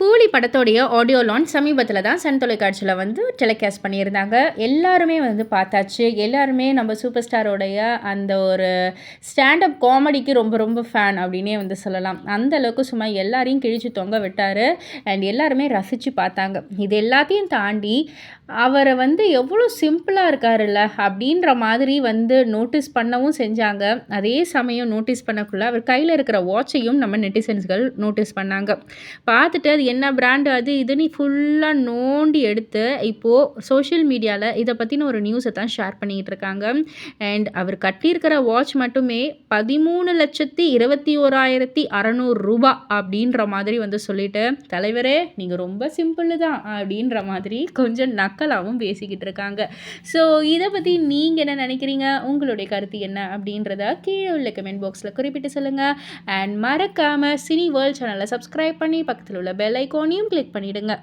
கூலி படத்தோடைய audio launch சமீபத்தில் தான் சன் தொலைக்காட்சியில் வந்து டெலிகாஸ்ட் பண்ணியிருந்தாங்க. எல்லாருமே வந்து பார்த்தாச்சு. எல்லாருமே நம்ம சூப்பர் ஸ்டாரோடைய அந்த ஒரு ஸ்டாண்டப் காமெடிக்கு ரொம்ப ரொம்ப ஃபேன் அப்படின்னே வந்து சொல்லலாம். அந்த அளவுக்கு சும்மா எல்லாரையும் கிழிச்சு தொங்க விட்டார். அண்ட் எல்லாருமே ரசித்து பார்த்தாங்க. இது எல்லாத்தையும் தாண்டி அவரை வந்து எவ்வளோ சிம்பிளாக இருக்காருல்ல அப்படின்ற மாதிரி வந்து நோட்டீஸ் பண்ணவும் செஞ்சாங்க. அதே சமயம் நோட்டீஸ் பண்ணக்குள்ளே அவர் கையில் இருக்கிற வாட்சையும் நம்ம நெட்டிசன்ஸ்கள் நோட்டீஸ் பண்ணாங்க. பார்த்துட்டு அது என்ன பிராண்டு அது இதுன்னு ஃபுல்லாக நோண்டி எடுத்து இப்போது சோஷியல் மீடியாவில் இதை பற்றின ஒரு நியூஸை தான் ஷேர் பண்ணிகிட்டு இருக்காங்க. அண்ட் அவர் கட்டியிருக்கிற வாட்ச் மட்டுமே பதிமூணு லட்சத்தி இருபத்தி ஓராயிரத்தி அறநூறு ரூபா அப்படின்ற மாதிரி வந்து சொல்லிட்டு தலைவரே நீங்கள் ரொம்ப சிம்பிள் தான் அப்படின்ற மாதிரி கொஞ்சம் நக்கலாகவும் பேசிக்கிட்டு இருக்காங்க. ஸோ இதை பற்றி நீங்கள் என்ன நினைக்கிறீங்க? உங்களுடைய கருத்து என்ன? அப்படின்றத கீழே உள்ள கமெண்ட் பாக்ஸில் குறிப்பிட்டு சொல்லுங்கள் அண்ட் மறக்காமல் சினி வேர்ல்ட் சேனலை சப்ஸ்கிரைப் பண்ணி பக்கத்தில் உள்ள பெல் ஐக்கோனையும் கிளிக் பண்ணிவிடுங்க